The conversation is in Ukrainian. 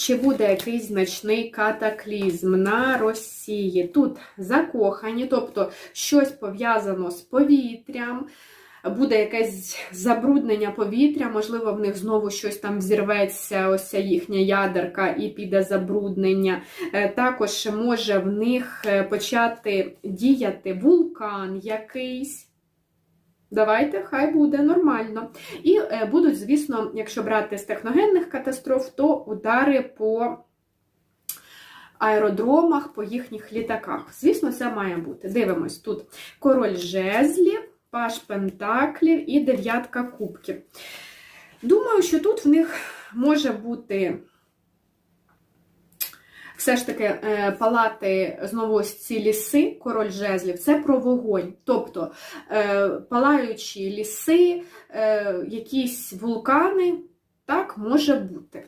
чи буде якийсь значний катаклізм на Росії. Тут закохані, тобто щось пов'язано з повітрям. Буде якесь забруднення повітря, можливо, в них знову щось там взірветься, ось їхня ядерка, і піде забруднення. Е, Також може в них е, почати діяти вулкан якийсь. Давайте, хай буде нормально. І е, будуть, звісно, якщо брати з техногенних катастроф, то удари по аеродромах, по їхніх літаках. Звісно, це має бути. Дивимось, тут король жезлів, паш пентаклів і дев'ятка кубків. Думаю, що тут в них може бути. Все ж таки, е, палати знову ось ці ліси, король жезлів, це про вогонь. Тобто е, палаючі ліси, е, якісь вулкани, так, може бути.